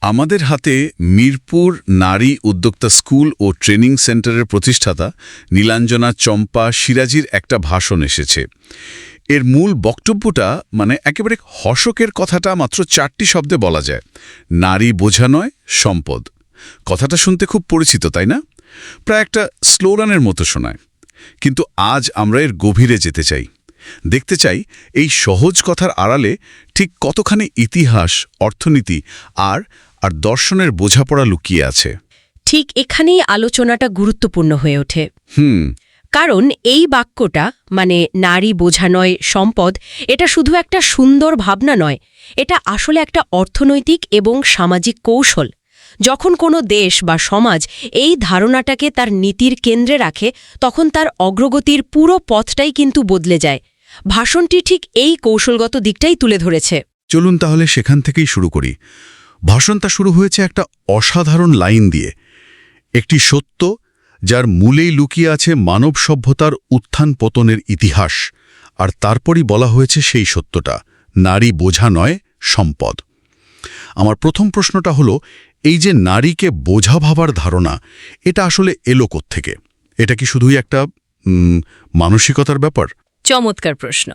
আমাদের হাতে মিরপুর নারী উদ্যোক্তা স্কুল ও ট্রেনিং সেন্টারের প্রতিষ্ঠাতা নীলাঞ্জনা চম্পা সিরাজির একটা ভাষণ এসেছে। এর মূল বক্তব্যটা মানে একেবারে হশকের কথাটা মাত্র চারটি শব্দে বলা যায়। নারী বোঝা নয়, সম্পদ। কথাটা শুনতে খুব পরিচিত, তাই না? প্রায় একটা স্লোগানের মতো শোনায়। কিন্তু আজ আমরা এর গভীরে যেতে চাই। দেখতে চাই এই সহজ কথার আড়ালে ঠিক কতখানি ইতিহাস, অর্থনীতি আর আর দর্শনের বোঝাপড়া লুকিয়ে আছে। ঠিক এখানেই আলোচনাটা গুরুত্বপূর্ণ হয়ে ওঠে। হুম। কারণ এই বাক্যটা মানে নারী বোঝা নয় সম্পদ এটা শুধু একটা সুন্দর ভাবনা নয় এটা আসলে একটা অর্থনৈতিক এবং সামাজিক কৌশল। যখন কোনো দেশ বা সমাজ এই ধারণাটাকে তার নীতির কেন্দ্রে রাখে তখন তার অগ্রগতির পুরো পথটাই কিন্তু বদলে যায়। ভাষণটি ঠিক এই কৌশলগত দিকটাই তুলে ধরেছে। চলুন তাহলে সেখান থেকেই শুরু করি। ভাষণটা শুরু হয়েছে একটা অসাধারণ লাইন দিয়ে। একটি সত্য যার মূলেই লুকিয়ে আছে মানব সভ্যতার উত্থান পতনের ইতিহাস, আর তারপরই বলা হয়েছে সেই সত্যটা, নারী বোঝা নয়, সম্পদ। আমার প্রথম প্রশ্নটা হলো, এই যে নারীকে বোঝা ভাবার ধারণা, এটা আসলে এলো থেকে এটা কি শুধুই একটা মানসিকতার ব্যাপার? চমৎকার প্রশ্ন।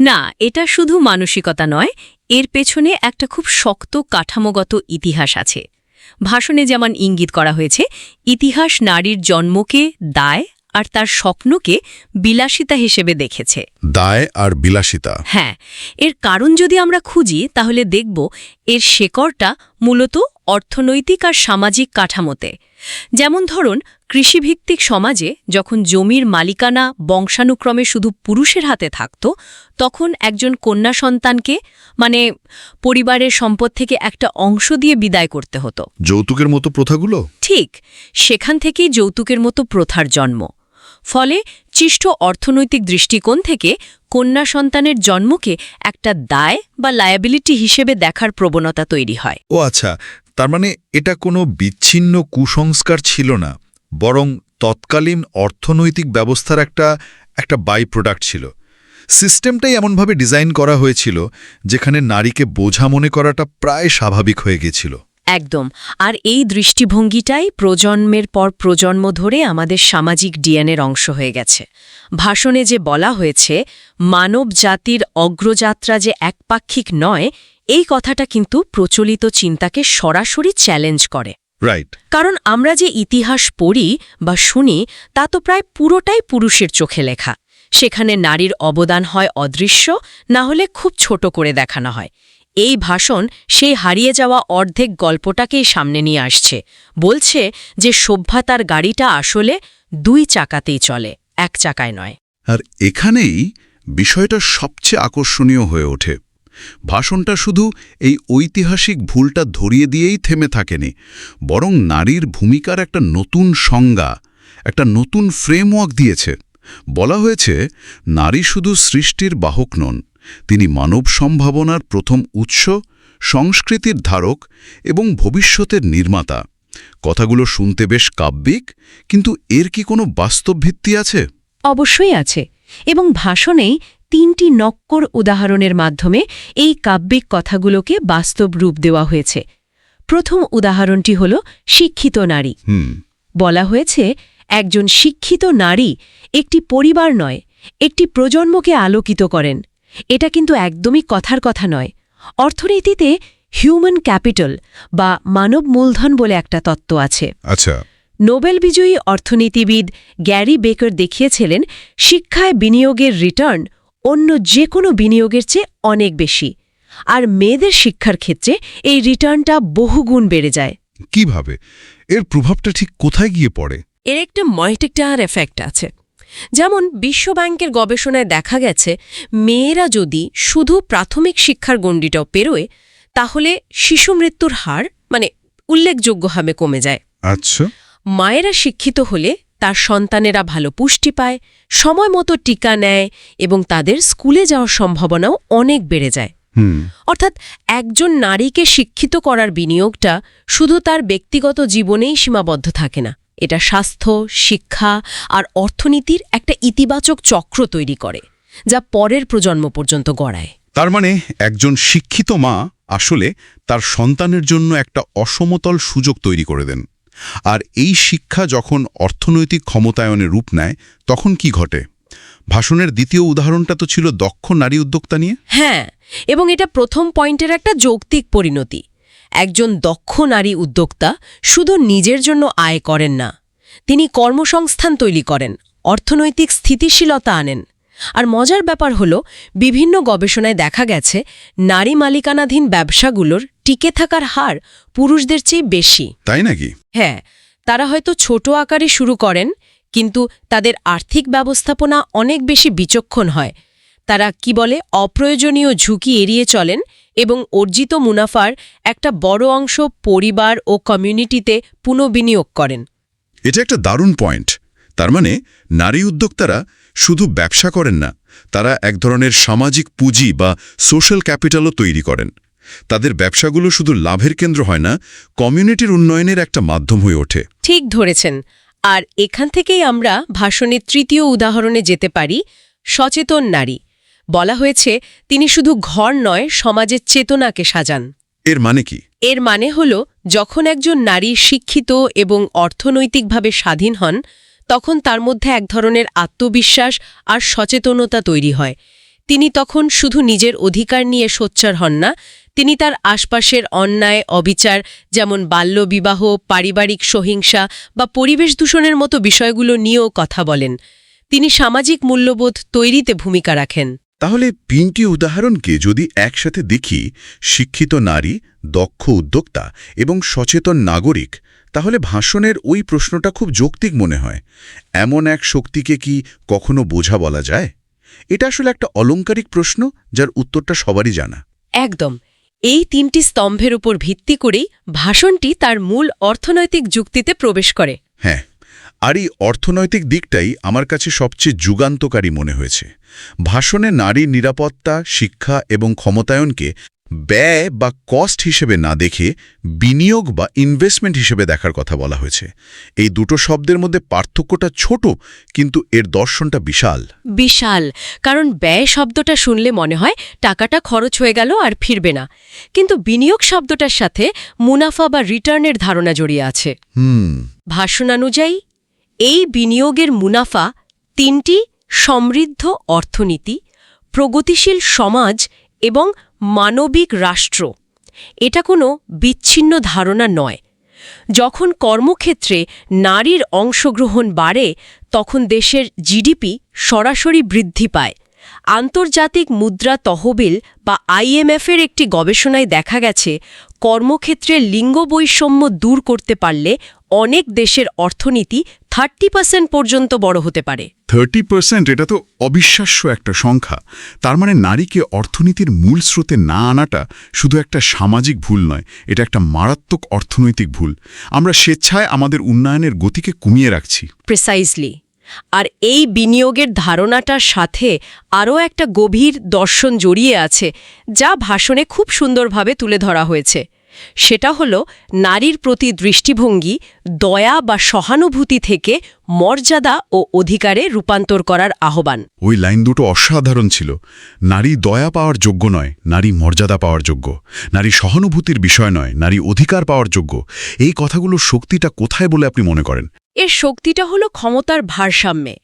না, এটা শুধু মানসিকতা নয় এর পেছনে একটা খুব শক্ত কাঠামোগত ইতিহাস আছে। ভাষণে যেমন ইঙ্গিত করা হয়েছে ইতিহাস নারীর জন্মকে দায় আর তার স্বপ্নকে বিলাসিতা হিসেবে দেখেছে। দায় আর বিলাসিতা। হ্যাঁ এর কারণ যদি আমরা খুঁজি তাহলে দেখব এর শেকড়টা মূলত অর্থনৈতিক আর সামাজিক কাঠামোতে। যেমন ধরুন কৃষিভিত্তিক সমাজে যখন জমির মালিকানা বংশানুক্রমে শুধু পুরুষের হাতে থাকত তখন একজন কন্যা সন্তানকে মানে পরিবারের সম্পদ থেকে একটা অংশ দিয়ে বিদায় করতে হতো। যৌতুকের মতো প্রথাগুলো? ঠিক সেখান থেকেই যৌতুকের মতো প্রথার জন্ম। ফলে চিষ্ট অর্থনৈতিক দৃষ্টিকোণ থেকে কন্যা সন্তানের জন্মকে একটা দায় বা লায়াবিলিটি হিসেবে দেখার প্রবণতা তৈরি হয়। ও আচ্ছা তার মানে এটা কোনো বিচ্ছিন্ন কুসংস্কার ছিল না, বরং তৎকালীন অর্থনৈতিক ব্যবস্থার একটা একটা বাই প্রোডাক্ট ছিল। সিস্টেমটাই এমনভাবে ডিজাইন করা হয়েছিল, যেখানে নারীকে বোঝা মনে করাটা প্রায় স্বাভাবিক হয়ে গেছিল। একদম। আর এই দৃষ্টিভঙ্গিটাই প্রজন্মের পর প্রজন্ম ধরে আমাদের সামাজিক ডিএনএর অংশ হয়ে গেছে। ভাষণে যে বলা হয়েছে মানব জাতির অগ্রযাত্রা যে একপাক্ষিক নয় এই কথাটা কিন্তু প্রচলিত চিন্তাকে সরাসরি চ্যালেঞ্জ করে। রাইট কারণ আমরা যে ইতিহাস পড়ি বা শুনি তা তো প্রায় পুরোটাই পুরুষের চোখে লেখা। সেখানে নারীর অবদান হয় অদৃশ্য না হলে খুব ছোট করে দেখানো হয়। এই ভাষণ সেই হারিয়ে যাওয়া অর্ধেক গল্পটাকেই সামনে নিয়ে আসছে। বলছে যে সভ্যতার গাড়িটা আসলে দুই চাকাতেই চলে এক চাকায় নয়। আর এখানেই বিষয়টা সবচেয়ে আকর্ষণীয় হয়ে ওঠে। ভাষণটা শুধু এই ঐতিহাসিক ভুলটা ধরিয়ে দিয়েই থেমে থাকেনি, বরং নারীর ভূমিকার একটা নতুন সংজ্ঞা, একটা নতুন ফ্রেমওয়ার্ক দিয়েছে। বলা হয়েছে, নারী শুধু সৃষ্টির বাহক নন, তিনি মানব সম্ভাবনার প্রথম উৎস, সংস্কৃতির ধারক এবং ভবিষ্যতের নির্মাতা। কথাগুলো শুনতে বেশ কাব্যিক, কিন্তু এর কি কোনো বাস্তব ভিত্তি আছে? অবশ্যই আছে, এবং ভাষণেই তিনটি নক্কর উদাহরণের মাধ্যমে এই কাব্যিক কথাগুলোকে বাস্তব রূপ দেওয়া হয়েছে। প্রথম উদাহরণটি হল শিক্ষিত নারী। বলা হয়েছে একজন শিক্ষিত নারী একটি পরিবার নয় একটি প্রজন্মকে আলোকিত করেন। এটা কিন্তু একদমই কথার কথা নয়। অর্থনীতিতে হিউম্যান ক্যাপিটাল বা মানব মূলধন বলে একটা তত্ত্ব আছে। আচ্ছা। নোবেল বিজয়ী অর্থনীতিবিদ গ্যারি বেকার দেখিয়েছিলেন শিক্ষায় বিনিয়োগের রিটার্ন অন্য যে কোনো বিনিয়োগের চেয়ে অনেক বেশি। আর মেয়েদের শিক্ষার ক্ষেত্রে এই রিটার্নটা বহুগুণ বেড়ে যায়। কীভাবে? এর প্রভাবটা ঠিক কোথায় গিয়ে পড়ে? এর একটা মল্টিক্টার এফেক্ট আছে। যেমন বিশ্বব্যাংকের গবেষণায় দেখা গেছে মেয়েরা যদি শুধু প্রাথমিক শিক্ষার গণ্ডিটাও পেরোয় তাহলে শিশু মৃত্যুর হার মানে উল্লেখযোগ্যভাবে কমে যায়। আচ্ছা। মায়েরা শিক্ষিত হলে তার সন্তানেরা ভালো পুষ্টি পায় সময় মতো টিকা নেয় এবং তাদের স্কুলে যাওয়ার সম্ভাবনাও অনেক বেড়ে যায়। অর্থাৎ একজন নারীকে শিক্ষিত করার বিনিয়োগটা শুধু তার ব্যক্তিগত জীবনেই সীমাবদ্ধ থাকে না। এটা স্বাস্থ্য শিক্ষা আর অর্থনীতির একটা ইতিবাচক চক্র তৈরি করে যা পরের প্রজন্ম পর্যন্ত গড়ায়। তার মানে একজন শিক্ষিত মা আসলে তার সন্তানের জন্য একটা অসমতল সুযোগ তৈরি করে দেন। আর এই শিক্ষা যখন অর্থনৈতিক ক্ষমতায়নে রূপ নেয় তখন কি ঘটে? ভাষণের দ্বিতীয় উদাহরণটা তো ছিল দক্ষ নারী উদ্যোক্তা নিয়ে। হ্যাঁ এবং এটা প্রথম পয়েন্টের একটা যৌক্তিক পরিণতি। একজন দক্ষ নারী উদ্যোক্তা শুধু নিজের জন্য আয় করেন না তিনি কর্মসংস্থান তৈরি করেন অর্থনৈতিক স্থিতিশীলতা আনেন। আর মজার ব্যাপার হল বিভিন্ন গবেষণায় দেখা গেছে নারী মালিকানাধীন ব্যবসাগুলোর টিকে থাকার হার পুরুষদের চেয়ে বেশি। তাই নাকি? হ্যাঁ তারা হয়তো ছোট আকারে শুরু করেন, কিন্তু তাদের আর্থিক ব্যবস্থাপনা অনেক বেশি বিচক্ষণ হয়। তারা কি বলে, অপ্রয়োজনীয় ঝুঁকি এড়িয়ে চলেন এবং অর্জিত মুনাফার একটা বড় অংশ পরিবার ও কমিউনিটিতে পুনঃবিনিয়োগ করেন। এটা একটা দারুণ পয়েন্ট। তার মানে নারী উদ্যোক্তারা শুধু ব্যবসা করেন না, তারা এক ধরনের সামাজিক পুঁজি বা সোশ্যাল ক্যাপিটালও তৈরি করেন। তাদের ব্যবসাগুলো শুধু লাভের কেন্দ্র হয় না কমিউনিটির উন্নয়নের একটা মাধ্যম হয়ে ওঠে। ঠিক ধরেছেন। আর এখান থেকেই আমরা ভাষণের তৃতীয় উদাহরণে যেতে পারি সচেতন নারী। বলা হয়েছে তিনি শুধু ঘর নয় সমাজের চেতনাকে সাজান। এর মানে কি? এর মানে হল যখন একজন নারী শিক্ষিত এবং অর্থনৈতিকভাবে স্বাধীন হন তখন তার মধ্যে এক ধরনের আত্মবিশ্বাস আর সচেতনতা তৈরি হয়। তিনি তখন শুধু নিজের অধিকার নিয়ে সোচ্চার হন না তিনি তার আশপাশের অন্যায় অবিচার যেমন বাল্যবিবাহ পারিবারিক সহিংসা বা পরিবেশ দূষণের মতো বিষয়গুলো নিয়েও কথা বলেন। তিনি সামাজিক মূল্যবোধ তৈরিতে ভূমিকা রাখেন। তাহলে তিনটি উদাহরণকে যদি একসাথে দেখি শিক্ষিত নারী দক্ষ উদ্যোক্তা এবং সচেতন নাগরিক তাহলে ভাষণের ওই প্রশ্নটা খুব যৌক্তিক মনে হয়। এমন এক শক্তিকে কি কখনো বোঝা বলা যায়? এটা আসলে একটা অলঙ্কারিক প্রশ্ন যার উত্তরটা সবারই জানা। একদম। এই তিনটি স্তম্ভের উপর ভিত্তি করেই ভাষণটি তার মূল অর্থনৈতিক যুক্তিতে প্রবেশ করে। হ্যাঁ আর এই অর্থনৈতিক দিকটাই আমার কাছে সবচেয়ে যুগান্তকারী মনে হয়েছে। ভাষণে নারী নিরাপত্তা, শিক্ষা এবং ক্ষমতায়নকে ব্যয় বা কস্ট হিসেবে না দেখে বিনিয়োগ বা ইনভেস্টমেন্ট হিসেবে দেখার কথা বলা হয়েছে। এই দুটো শব্দের মধ্যে পার্থক্যটা ছোট কিন্তু এর দর্শনটা বিশাল। বিশাল কারণ ব্যয় শব্দটা শুনলে মনে হয় টাকাটা খরচ হয়ে গেল আর ফিরবে না। কিন্তু বিনিয়োগ শব্দটার সাথে মুনাফা বা রিটার্নের ধারণা জড়িয়ে আছে। হুম। ভাষণানুযায়ী এই বিনিয়োগের মুনাফা তিনটি সমৃদ্ধ অর্থনীতি প্রগতিশীল সমাজ এবং মানবিক রাষ্ট্র। এটা কোনো বিচ্ছিন্ন ধারণা নয়। যখন কর্মক্ষেত্রে নারীর অংশগ্রহণ বাড়ে, তখন দেশের জিডিপি সরাসরি বৃদ্ধি পায়। আন্তর্জাতিক মুদ্রা তহবিল বা আইএমএফের একটি গবেষণায় দেখা গেছে, কর্মক্ষেত্রে লিঙ্গ বৈষম্য দূর করতে পারলে অনেক দেশের অর্থনীতি থার্টি পার্সেন্ট পর্যন্ত বড় হতে পারে। থার্টি পার্সেন্ট এটা তো অবিশ্বাস্য একটা সংখ্যা। তার মানে নারীকে অর্থনীতির মূল স্রোতে না আনাটা শুধু একটা সামাজিক ভুল নয় এটা একটা মারাত্মক অর্থনৈতিক ভুল। আমরা স্বেচ্ছায় আমাদের উন্নয়নের গতিকে কমিয়ে রাখছি। প্রিসাইজলি আর এই বিনিয়োগের ধারণাটার সাথে আরও একটা গভীর দর্শন জড়িয়ে আছে যা ভাষণে খুব সুন্দরভাবে তুলে ধরা হয়েছে। সেটা হল নারীর প্রতি দৃষ্টিভঙ্গি দয়া বা সহানুভূতি থেকে মর্যাদা ও অধিকারে রূপান্তর করার আহ্বান। ওই লাইন দুটো অসাধারণ ছিল। নারী দয়া পাওয়ার যোগ্য নয় নারী মর্যাদা পাওয়ার যোগ্য। নারী সহানুভূতির বিষয় নয় নারী অধিকার পাওয়ার যোগ্য। এই কথাগুলোর শক্তিটা কোথায় বলে আপনি মনে করেন? এর শক্তিটা হল ক্ষমতার ভারসাম্যে।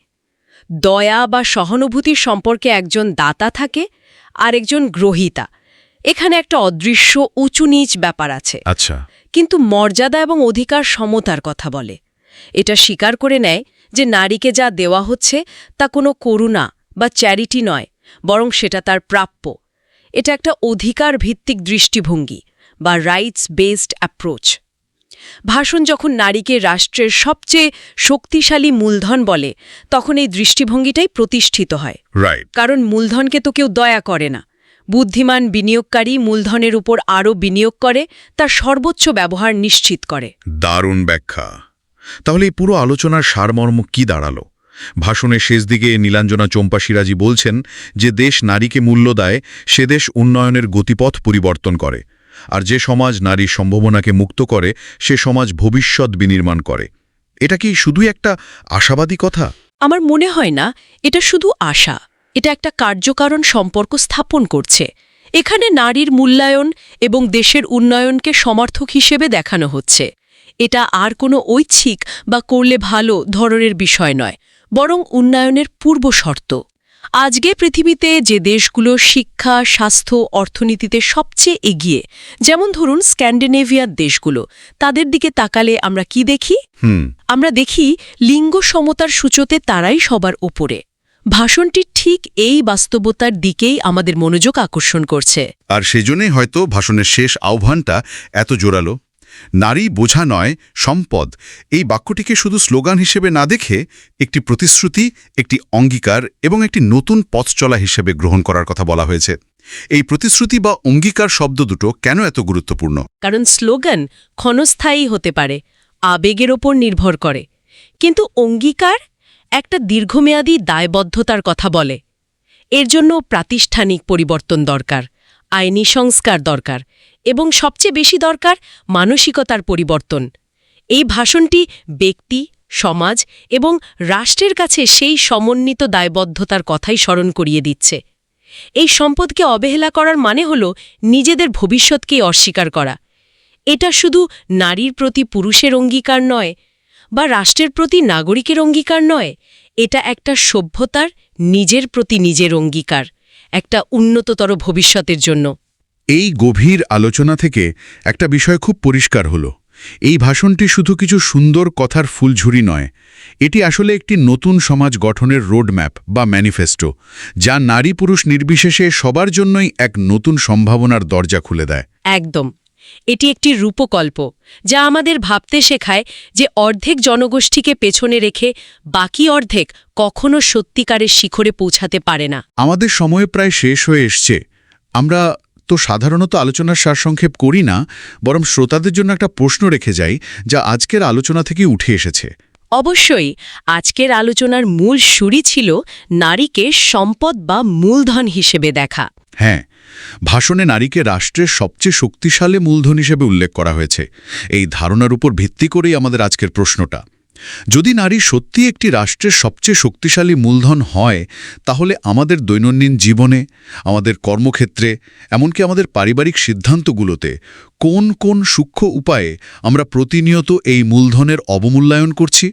দয়া বা সহানুভূতির সম্পর্কে একজন দাতা থাকে আর একজন গ্রহীতা। এখানে একটা অদৃশ্য উঁচু নিচ ব্যাপার আছে। আচ্ছা। কিন্তু মর্যাদা এবং অধিকার সমতার কথা বলে। এটা স্বীকার করে নেয় যে নারীকে যা দেওয়া হচ্ছে তা কোনো করুণা বা চ্যারিটি নয় বরং সেটা তার প্রাপ্য। এটা একটা অধিকার ভিত্তিক দৃষ্টিভঙ্গি বা রাইটস বেসড অ্যাপ্রোচ ভাষণ যখন নারীকে রাষ্ট্রের সবচেয়ে শক্তিশালী মূলধন বলে তখন এই দৃষ্টিভঙ্গিটাই প্রতিষ্ঠিত হয়। কারণ মূলধনকে তো কেউ দয়া করে না। বুদ্ধিমান বিনিয়োগকারী মূলধনের উপর আরও বিনিয়োগ করে তার সর্বোচ্চ ব্যবহার নিশ্চিত করে। দারুণ ব্যাখ্যা। তাহলে এই পুরো আলোচনার সারমর্ম কি দাঁড়াল? ভাষণের শেষ দিকে নীলাঞ্জনা চম্পা সিরাজি বলছেন যে দেশ নারীকে মূল্য দেয় সে দেশ উন্নয়নের গতিপথ পরিবর্তন করে। আর যে সমাজ নারীর সম্ভাবনাকে মুক্ত করে সে সমাজ ভবিষ্যৎ বিনির্মাণ করে। এটা কি শুধুই একটা আশাবাদী কথা? আমার মনে হয় না এটা শুধু আশা। এটা একটা কার্যকারণ সম্পর্ক স্থাপন করছে। এখানে নারীর মূল্যায়ন এবং দেশের উন্নয়নকে সমর্থক হিসেবে দেখানো হচ্ছে। এটা আর কোনো ঐচ্ছিক বা করলে ভালো ধরনের বিষয় নয় বরং উন্নয়নের পূর্ব শর্ত। আজকে পৃথিবীতে যে দেশগুলো শিক্ষা স্বাস্থ্য অর্থনীতিতে সবচেয়ে এগিয়ে যেমন ধরুন স্ক্যান্ডিনেভিয়ার দেশগুলো তাদের দিকে তাকালে আমরা কি দেখি? আমরা দেখি লিঙ্গ সমতার সূচতে তারাই সবার ওপরে। ভাষণটি ঠিক এই বাস্তবতার দিকেই আমাদের মনোযোগ আকর্ষণ করছে। আর সেজন্যই হয়তো ভাষণের শেষ আহ্বানটা এত জোরালো। নারী বোঝা নয় সম্পদ। এই বাক্যটিকে শুধু স্লোগান হিসেবে না দেখে একটি প্রতিশ্রুতি একটি অঙ্গীকার এবং একটি নতুন পথ চলা হিসেবে গ্রহণ করার কথা বলা হয়েছে। এই প্রতিশ্রুতি বা অঙ্গীকার শব্দ দুটো কেন এত গুরুত্বপূর্ণ? কারণ স্লোগান ক্ষণস্থায়ী হতে পারে আবেগের ওপর নির্ভর করে। কিন্তু অঙ্গীকার একটা দীর্ঘমেয়াদী দায়বদ্ধতার কথা বলে। এর জন্য প্রাতিষ্ঠানিক পরিবর্তন দরকার, আইনি সংস্কার দরকার এবং সবচেয়ে বেশি দরকার মানসিকতার পরিবর্তন। এই ভাষণটি ব্যক্তি, সমাজ এবং রাষ্ট্রের কাছে সেই সমন্বিত দায়বদ্ধতার কথাই স্মরণ করিয়ে দিচ্ছে। এই সম্পদকে অবহেলা করার মানে হল নিজেদের ভবিষ্যৎকেই অস্বীকার করা। এটা শুধু নারীর প্রতি পুরুষের অঙ্গীকার নয় বা রাষ্ট্রের প্রতি নাগরিকের অঙ্গীকার নয় এটা একটা সভ্যতার নিজের প্রতি নিজের অঙ্গীকার একটা উন্নততর ভবিষ্যতের জন্য। এই গভীর আলোচনা থেকে একটা বিষয় খুব পরিষ্কার হলো। এই ভাষণটি শুধু কিছু সুন্দর কথার ফুলঝুরি নয় এটি আসলে একটি নতুন সমাজ গঠনের রোডম্যাপ বা ম্যানিফেস্টো যা নারী পুরুষ নির্বিশেষে সবার জন্যই এক নতুন সম্ভাবনার দরজা খুলে দেয়। একদম। এটি একটি রূপকল্প যা আমাদের ভাবতে শেখায় যে অর্ধেক জনগোষ্ঠীকে পেছনে রেখে বাকি অর্ধেক কখনো সত্যিকারের শিখরে পৌঁছাতে পারে না। আমাদের সময় প্রায় শেষ হয়ে এসছে। আমরা তো সাধারণত আলোচনার সারসংক্ষেপ করি না বরং শ্রোতাদের জন্য একটা প্রশ্ন রেখে যাই যা আজকের আলোচনা থেকে উঠে এসেছে। অবশ্যই আজকের আলোচনার মূল সুরই ছিল নারীকে সম্পদ বা মূলধন হিসেবে দেখা। হ্যাঁ ভাষণে নারীকে রাষ্ট্রের সবচেয়ে শক্তিশালী মূলধন হিসেবে উল্লেখ করা হয়েছে। এই ধারণার উপর ভিত্তি করেই আমাদের আজকের প্রশ্নটা। যদি নারী সত্যি একটি রাষ্ট্রের সবচেয়ে শক্তিশালী মূলধন হয়, তাহলে আমাদের দৈনন্দিন জীবনে, আমাদের কর্মক্ষেত্রে, এমনকি আমাদের পারিবারিক সিদ্ধান্তগুলোতে কোন কোন সূক্ষ্ম উপায়ে আমরা প্রতিনিয়ত এই মূলধনের অবমূল্যায়ন করছি?